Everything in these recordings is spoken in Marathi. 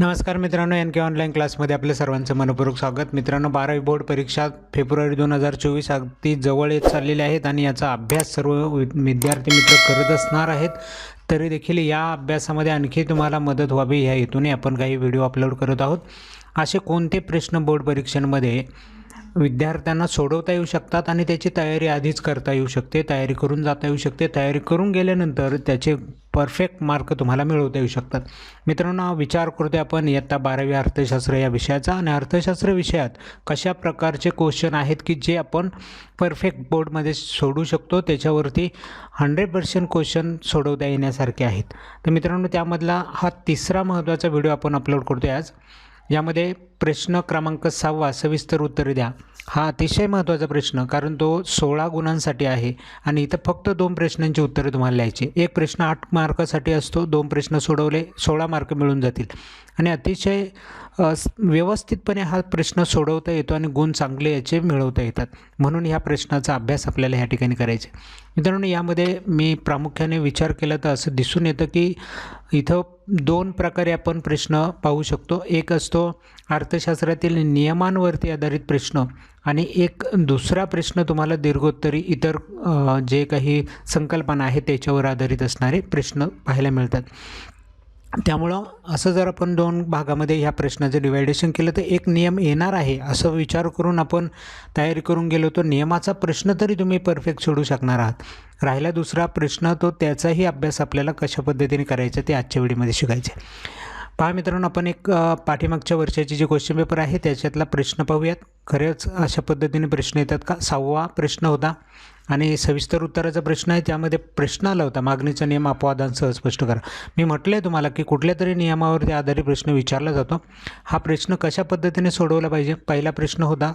नमस्कार मित्रांनो एन के ऑनलाईन क्लासमध्ये आपल्या सर्वांचं मनपूर्वक स्वागत. मित्रांनो बारावी बोर्ड परीक्षा फेब्रुवारी दोन हजार चोवीस अगदी जवळ येत चाललेल्या आहेत आणि याचा अभ्यास सर्व वि- विद्यार्थी मित्र करत असणार आहेत. तरी देखील या अभ्यासामध्ये आणखी तुम्हाला मदत व्हावी ह्या हेतूने आपण काही व्हिडिओ अपलोड करत आहोत. असे कोणते प्रश्न बोर्ड परीक्षांमध्ये विद्यार्थ्यांना सोडवता येऊ शकतात आणि त्याची तयारी आधीच करता येऊ शकते तयारी करून जाता येऊ शकते. तयारी करून गेल्यानंतर त्याचे परफेक्ट मार्क तुम्हाला मिळवता येऊ शकतात. मित्रांनो विचार करतोय आपण इयत्ता बारावी अर्थशास्त्र या विषयाचा आणि अर्थशास्त्र विषयात कशा प्रकारचे क्वेश्चन आहेत की जे आपण परफेक्ट बोर्डमध्ये सोडू शकतो त्याच्यावरती हंड्रेड पर्सेंट क्वेश्चन सोडवता येण्यासारखे आहेत. तर मित्रांनो त्यामधला हा तिसरा महत्त्वाचा व्हिडिओ आपण अपलोड करतोय आज. यामध्ये प्रश्न क्रमांक सहावा सविस्तर उत्तर द्या. हा अतिशय महत्त्वाचा प्रश्न कारण तो सोळा गुणांसाठी आहे आणि इथं फक्त दोन प्रश्नांची उत्तरं तुम्हाला लिहायची. एक प्रश्न आठ मार्कासाठी असतो दोन प्रश्न सोडवले सोळा मार्क मिळून जातील. आणि अतिशय व्यवस्थितपणे हा प्रश्न सोडवता येतो आणि गुण चांगले याचे मिळवता येतात. म्हणून ह्या प्रश्नाचा अभ्यास आपल्याला ह्या ठिकाणी करायचा मित्रांनो यामध्ये मी प्रामुख्याने विचार केला तर असं दिसून येतं की इथं दोन प्रकारे आपण प्रश्न पाहू शकतो. एक असतो अर्थशास्त्रातील नियमांवरती आधारित प्रश्न आणि एक दुसरा प्रश्न तुम्हाला दीर्घोत्तरी इतर जे काही संकल्पना आहेत त्याच्यावर आधारित असणारे प्रश्न पाहायला मिळतात. त्यामुळं असं जर आपण दोन भागामध्ये ह्या प्रश्नाचं डिवायडेशन केलं तर एक नियम येणार आहे असं विचार करून आपण तयारी करून गेलो तर नियमाचा प्रश्न तरी तुम्ही परफेक्ट सोडू शकणार आहात. राहिला दुसरा प्रश्न तो त्याचाही अभ्यास आपल्याला कशा पद्धतीने करायचा ते आजच्या व्हिडिओमध्ये शिकायचे पहा मित्रांनो आपण एक पाठीमागच्या वर्षाची जे क्वेश्चन पेपर आहे त्याच्यातला प्रश्न पाहूयात. खरंच अशा पद्धतीने प्रश्न येतात का? सहावा प्रश्न होता. आणि सविस्तर उत्तराचा प्रश्न आहे त्यामध्ये प्रश्न आला होता. मागणीचा नियम अपवादांसह स्पष्ट करा. मी म्हटलं आहे तुम्हाला की कुठल्या तरी नियमावरती आधारित प्रश्न विचारला जातो. हा प्रश्न कशा पद्धतीने सोडवला पाहिजे? पहिला प्रश्न होता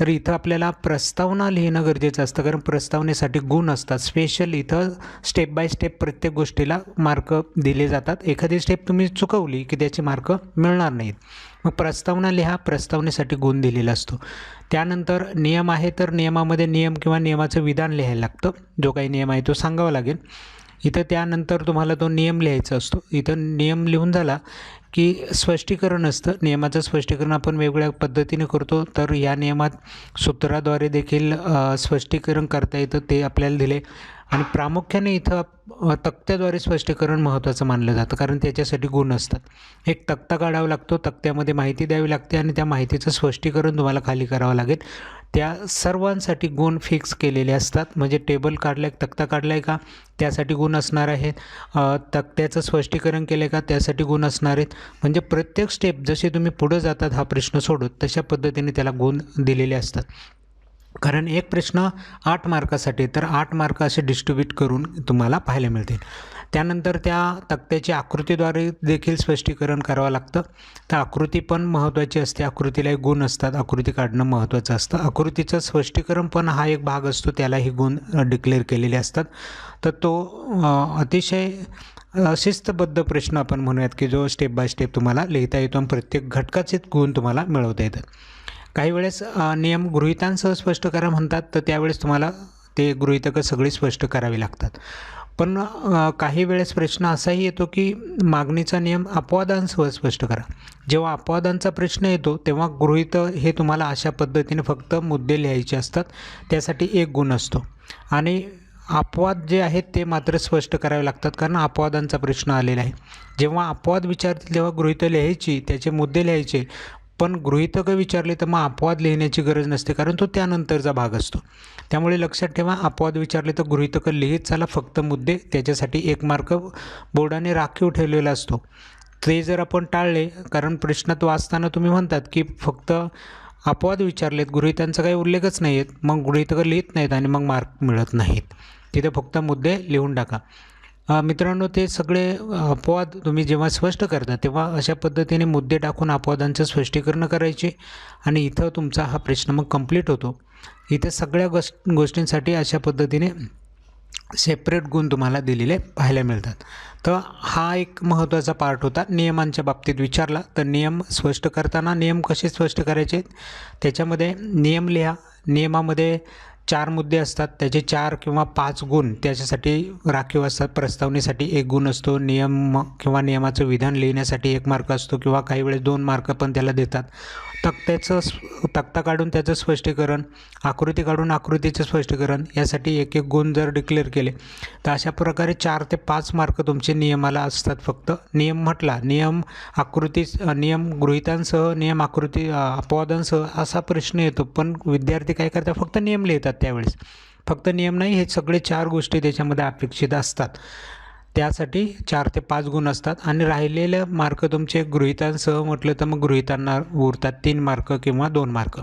तर इथं आपल्याला प्रस्तावना लिहिणं गरजेचं असतं कारण प्रस्तावनेसाठी गुण असतात. स्पेशल इथं स्टेप बाय स्टेप प्रत्येक गोष्टीला मार्क दिले जातात. एखादी स्टेप तुम्ही चुकवली की त्याचे मार्क मिळणार नाहीत. मग प्रस्तावना लिहा प्रस्तावनेसाठी गुण दिलेला असतो. त्यानंतर नियम आहे तर नियमामध्ये नियम किंवा नियमाचं विधान लिहायला लागतं. जो काही नियम आहे तो सांगावा लागेल. इथं त्यानंतर तुम्हाला तो नियम लिहायचा असतो. इथं नियम लिहून झाला की स्पष्टीकरण असतं. नियमाचं स्पष्टीकरण आपण वेगवेगळ्या पद्धतीने करतो तर या नियमात सूत्राद्वारे देखील स्पष्टीकरण करता येतं ते आपल्याला दिले. आणि प्रामुख्याने इथं तक्त्याद्वारे स्पष्टीकरण महत्त्वाचं मानलं जातं कारण त्याच्यासाठी गुण असतात. एक तक्ता काढावा लागतो तक्त्यामध्ये माहिती द्यावी लागते आणि त्या माहितीचं स्पष्टीकरण तुम्हाला खाली करावं लागेल. त्या सर्वांसाठी गुण फिक्स केलेले असतात. म्हणजे टेबल काढलं आहे तक्ता काढला आहे का? त्यासाठी गुण असणार आहेत. तक्त्याचं स्पष्टीकरण केलं आहे का? त्यासाठी गुण असणार आहेत. म्हणजे प्रत्येक स्टेप जसे तुम्ही पुढं जातात हा प्रश्न सोडत तशा पद्धतीने त्याला गुण दिलेले असतात. कारण एक प्रश्न आठ मार्कासाठी तर आठ मार्क असे डिस्ट्रीब्यूट करून तुम्हाला पाहायला मिळतील. त्यानंतर त्या तक्त्याची आकृतीद्वारे देखील स्पष्टीकरण करावं लागतं. तर आकृती पण महत्त्वाची असते. आकृतीला एक गुण असतात. आकृती काढणं महत्त्वाचं असतं. आकृतीचं स्पष्टीकरण पण हा एक भाग असतो. त्यालाही गुण डिक्लेअर केलेले असतात. तर तो अतिशय शिस्तबद्ध प्रश्न आपण म्हणूयात की जो स्टेप बाय स्टेप तुम्हाला लिहिता येतो आणि प्रत्येक घटकाचेच गुण तुम्हाला मिळवता येतात. काही वेळेस नियम गृहितांसह स्पष्ट करा म्हणतात तर त्यावेळेस तुम्हाला ते गृहितकं सगळी स्पष्ट करावी लागतात. पण काही वेळेस प्रश्न असाही येतो की मागणीचा नियम अपवादांसह स्पष्ट करा. जेव्हा अपवादांचा प्रश्न येतो तेव्हा गृहित हे तुम्हाला अशा पद्धतीने फक्त मुद्दे लिहायचे असतात त्यासाठी एक गुण असतो. आणि अपवाद जे आहेत ते मात्र स्पष्ट करावे लागतात कारण अपवादांचा प्रश्न आलेला आहे. जेव्हा अपवाद विचारतील तेव्हा गृहित लिहायची त्याचे मुद्दे लिहायचे पण गृहितकं विचारले तर मग अपवाद लिहिण्याची गरज नसते कारण तो त्यानंतरचा भाग असतो. त्यामुळे लक्षात ठेवा अपवाद विचारले तर गृहितकं लिहित चाला फक्त मुद्दे त्याच्यासाठी एक मार्क बोर्डाने राखीव ठेवलेला असतो. ते जर आपण टाळले कारण प्रश्नात वाचताना तुम्ही म्हणतात की फक्त अपवाद विचारलेत गृहितांचा काही उल्लेखच नाही आहेत मग गृहितकं लिहित नाहीत आणि मग मार्क मिळत नाहीत. तिथे फक्त मुद्दे लिहून टाका. मित्रांनो ते सगळे अपवाद तुम्ही जेव्हा स्पष्ट करता तेव्हा अशा पद्धतीने मुद्दे टाकून अपवादांचं स्पष्टीकरण करायचे आणि इथं तुमचा हा प्रश्न मग कंप्लीट होतो. इथे सगळ्या गोष् गोष्टींसाठी अशा पद्धतीने सेपरेट गुण तुम्हाला दिलेले पाहायला मिळतात. तर हा एक महत्त्वाचा पार्ट होता. नियमांच्या बाबतीत विचारला तर नियम स्पष्ट करताना नियम कसे स्पष्ट करायचे? त्याच्यामध्ये नियम लिहा. नियमामध्ये चार मुद्दे असतात. त्याचे चार किंवा पाच गुण त्याच्यासाठी राखीव असतात. प्रस्तावनेसाठी एक गुण असतो. नियम किंवा नियमाचं विधान लिहिण्यासाठी एक मार्क असतो किंवा काही वेळेस दोन मार्क पण त्याला देतात. तक्त्याचं तक्ता काढून त्याचं स्पष्टीकरण आकृती काढून आकृतीचं स्पष्टीकरण यासाठी एक एक गुण जर डिक्लेअर केले तर अशा प्रकारे चार ते पाच मार्क तुमचे नियमाला असतात फक्त. नियम म्हटला नियम आकृती नियम गृहितांसह नियम आकृती अपवादांसह असा प्रश्न येतो. पण विद्यार्थी काय करतात? फक्त नियम लिहितात. त्यावेळेस. फक्त नियम नाही हे सगळे चार गोष्टी त्याच्यामध्ये अपेक्षित असतात. त्यासाठी चार ते पाच गुण असतात. आणि राहिलेले मार्क तुमचे गृहितांसह म्हटलं तर मग गृहितांना उरतात तीन मार्क किंवा दोन मार्क.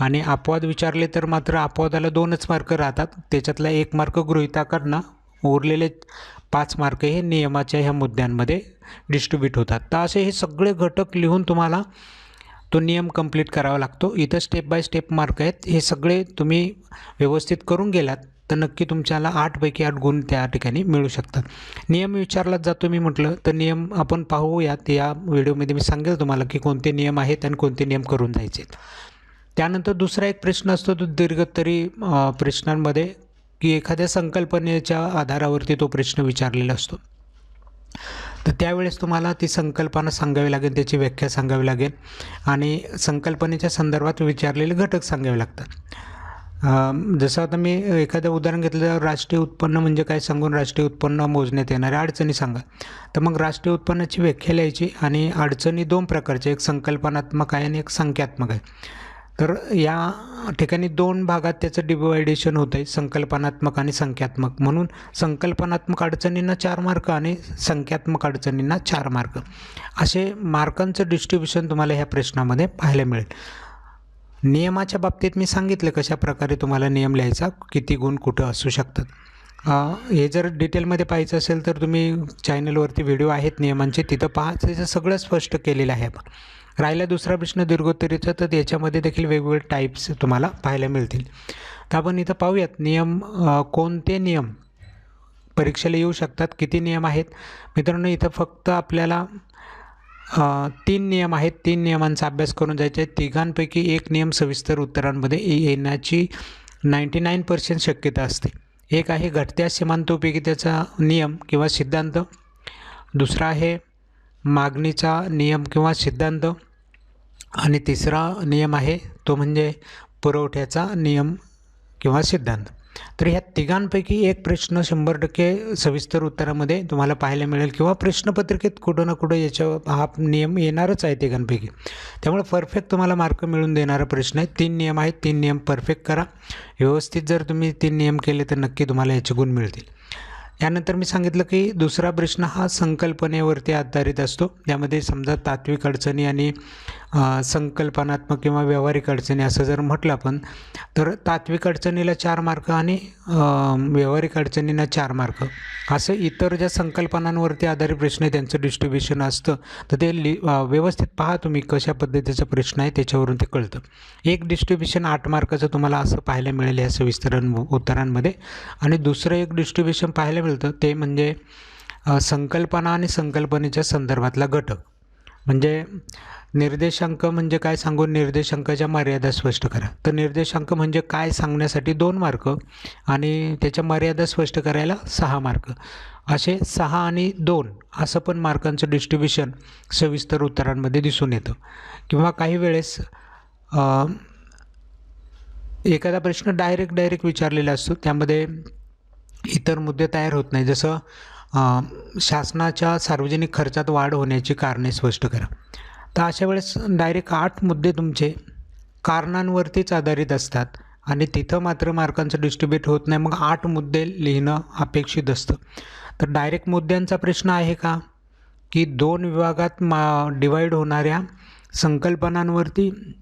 आणि अपवाद विचारले तर मात्र अपवादाला दोनच मार्क राहतात. त्याच्यातला एक मार्क गृहिताकडनं उरलेले पाच मार्क हे नियमाच्या ह्या मुद्द्यांमध्ये डिस्ट्रीब्यूट होतात. तर असे हे सगळे घटक लिहून तुम्हाला तो नियम कंप्लीट करावा लागतो. इथं स्टेप बाय स्टेप मार्क आहेत. हे सगळे तुम्ही व्यवस्थित करून गेलात तर नक्की तुमच्याला आठपैकी आठ गुण त्या ठिकाणी मिळू शकतात. नियम विचारलाच जातो मी म्हटलं तर नियम आपण पाहूयात. या व्हिडिओमध्ये मी सांगेल तुम्हाला की कोणते नियम आहेत आणि कोणते नियम करून जायचे त्यानंतर दुसरा एक प्रश्न असतो तो दीर्घतरी प्रश्नांमध्ये की एखाद्या संकल्पनेच्या आधारावरती तो प्रश्न विचारलेला असतो. तर त्यावेळेस तुम्हाला ती संकल्पना सांगावी लागेल त्याची व्याख्या सांगावी लागेल आणि संकल्पनेच्या संदर्भात विचारलेले घटक सांगावे लागतात. जसं आता मी एखादं उदाहरण घेतलं राष्ट्रीय उत्पन्न म्हणजे काय सांगून राष्ट्रीय उत्पन्न मोजण्यात येणाऱ्या अडचणी सांगा. तर मग राष्ट्रीय उत्पन्नाची व्याख्या लिहायची आणि अडचणी दोन प्रकारच्या एक संकल्पनात्मक आहे आणि एक संख्यात्मक आहे. तर या ठिकाणी दोन भागात त्याचं डिवायडेशन होतं आहे संकल्पनात्मक आणि संख्यात्मक. म्हणून संकल्पनात्मक अडचणींना चार मार्क आणि संख्यात्मक अडचणींना चार मार्क. असे मार्कांचं डिस्ट्रीब्युशन तुम्हाला ह्या प्रश्नामध्ये पाहायला मिळेल. नियमाच्या बाबतीत मी सांगितलं कशा प्रकारे तुम्हाला नियम लिहायचा किती गुण कुठं असू शकतात. हे जर डिटेलमध्ये पाहायचं असेल तर तुम्ही चॅनलवरती व्हिडिओ आहेत नियमांचे तिथं पहा त्याचं सगळं स्पष्ट केलेलं आहे आपण. राहिला दुसरा प्रश्न दीर्घोत्तरीचा तर याच्यामध्ये देखील वेगवेगळे टाईप्स तुम्हाला पाहायला मिळतील. तर आपण इथं पाहूयात नियम कोणते नियम परीक्षेला येऊ शकतात? किती नियम आहेत? मित्रांनो इथं फक्त आपल्याला तीन नियम आहेत. तीन नियमांचा अभ्यास करून जायचे आहे तिघांपैकी एक नियम सविस्तर उत्तरांमध्ये येण्याची नाईंटी नाईन पर्सेंट शक्यता असते. एक आहे घटत्या सीमांतोपयोगितेचा नियम किंवा सिद्धांत. दुसरा आहे मागणीचा नियम किंवा सिद्धांत. आणि तिसरा नियम आहे तो म्हणजे पुरवठ्याचा नियम किंवा सिद्धांत. तर ह्या तिघांपैकी एक प्रश्न शंभर टक्के सविस्तर उत्तरामध्ये तुम्हाला पाहायला मिळेल किंवा प्रश्नपत्रिकेत कुठं ना कुठं याच्या हा नियम येणारच आहे तिघांपैकी. त्यामुळे परफेक्ट तुम्हाला मार्क मिळून देणारा प्रश्न आहे. तीन नियम आहेत तीन नियम परफेक्ट करा. व्यवस्थित जर तुम्ही तीन नियम केले तर नक्की तुम्हाला याचे गुण मिळतील. यानंतर मी सांगितलं की दुसरा प्रश्न हा संकल्पनेवरती आधारित असतो. त्यामध्ये समजा तात्विक अडचणी आणि संकल्पनात्मक किंवा व्यावहारिक अडचणी असं जर म्हटलं आपण तर तात्विक अडचणीला चार मार्क आणि व्यावहारिक अडचणींना चार मार्क. असं इतर ज्या संकल्पनांवरती आधारित प्रश्न आहे त्यांचं डिस्ट्रीब्युशन असतं तर ते लि व्यवस्थित पहा तुम्ही कशा पद्धतीचा प्रश्न आहे त्याच्यावरून ते कळतं. एक डिस्ट्रीब्युशन आठ मार्काचं तुम्हाला असं पाहायला मिळेल या सविस्तरण उत्तरांमध्ये. आणि दुसरं एक डिस्ट्रीब्युशन पाहायला मिळतं ते म्हणजे संकल्पना आणि संकल्पनेच्या संदर्भातला घटक. म्हणजे निर्देशांक म्हणजे काय सांगून निर्देशांकाच्या मर्यादा स्पष्ट करा. तर निर्देशांक म्हणजे काय सांगण्यासाठी दोन मार्क आणि त्याच्या मर्यादा स्पष्ट करायला सहा मार्क. असे सहा आणि दोन असं पण मार्कांचं डिस्ट्रीब्युशन सविस्तर उत्तरांमध्ये दिसून येतं. किंवा काही वेळेस एखादा प्रश्न डायरेक्ट डायरेक्ट विचारलेला असतो त्यामध्ये इतर मुद्दे तयार होत नाही. जसं शासनाच्या सार्वजनिक खर्चात वाढ होण्याची कारणे स्पष्ट करा. तर अशा वेळेस डायरेक्ट आठ मुद्दे तुमचे कारणांवरतीच आधारित असतात. आणि तिथं मात्र मार्कांचं डिस्ट्रीब्यूट होत नाही. मग आठ मुद्दे लिहिणं अपेक्षित असतं. तर डायरेक्ट मुद्द्यांचा प्रश्न आहे का? की दोन विभागात मा डिवाईड होणाऱ्या संकल्पनांवरती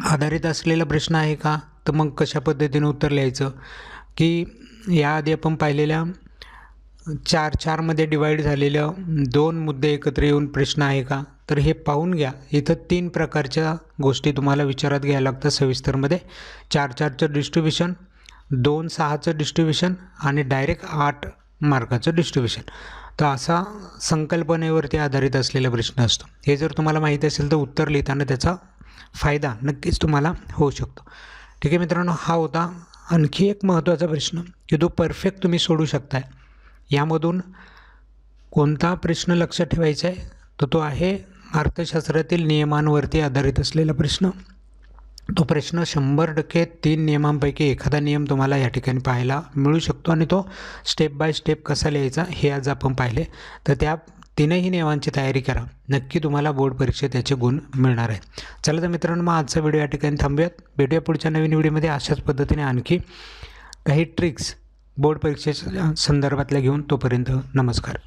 आधारित असलेला प्रश्न आहे का? तर मग कशा पद्धतीने उत्तर लिहायचं? की याआधी आपण पाहिलेल्या चार चारमध्ये डिवाईड झालेलं दोन मुद्दे एकत्र येऊन प्रश्न आहे का? तर हे पाहून घ्या. इथं तीन प्रकारच्या गोष्टी तुम्हाला विचारात घ्यायला लागतात सविस्तरमध्ये. चार चारचं डिस्ट्रीब्युशन दोन सहाचं डिस्ट्रीब्युशन आणि डायरेक्ट आठ मार्काचं डिस्ट्रीब्युशन तर असा संकल्पनेवरती आधारित असलेला प्रश्न असतो. हे जर तुम्हाला माहिती असेल तर उत्तर लिहिताना त्याचा फायदा नक्कीच तुम्हाला होऊ शकतो. ठीक आहे मित्रांनो हा होता आणखी एक महत्त्वाचा प्रश्न की तो परफेक्ट तुम्ही सोडू शकताय. यामधून कोणता प्रश्न लक्षात ठेवायचा आहे? तर तो आहे अर्थशास्त्रातील नियमांवरती आधारित असलेला प्रश्न. तो प्रश्न शंभर टक्के तीन नियमांपैकी एखादा नियम तुम्हाला या ठिकाणी पाहायला मिळू शकतो आणि तो स्टेप बाय स्टेप कसा लिहायचा हे आज आपण पाहिले. तर त्या तीनही नियमांची तयारी करा. नक्की तुम्हाला बोर्ड परीक्षेत त्याचे गुण मिळणार आहे चला तर मित्रांनो मग आजचा व्हिडिओ या ठिकाणी थांबूयात. भेटूया पुढच्या नवीन व्हिडिओमध्ये अशाच पद्धतीने आणखी काही ट्रिक्स बोर्ड परीक्षेच्या संदर्भातल्या घेऊन तोपर्यंत नमस्कार.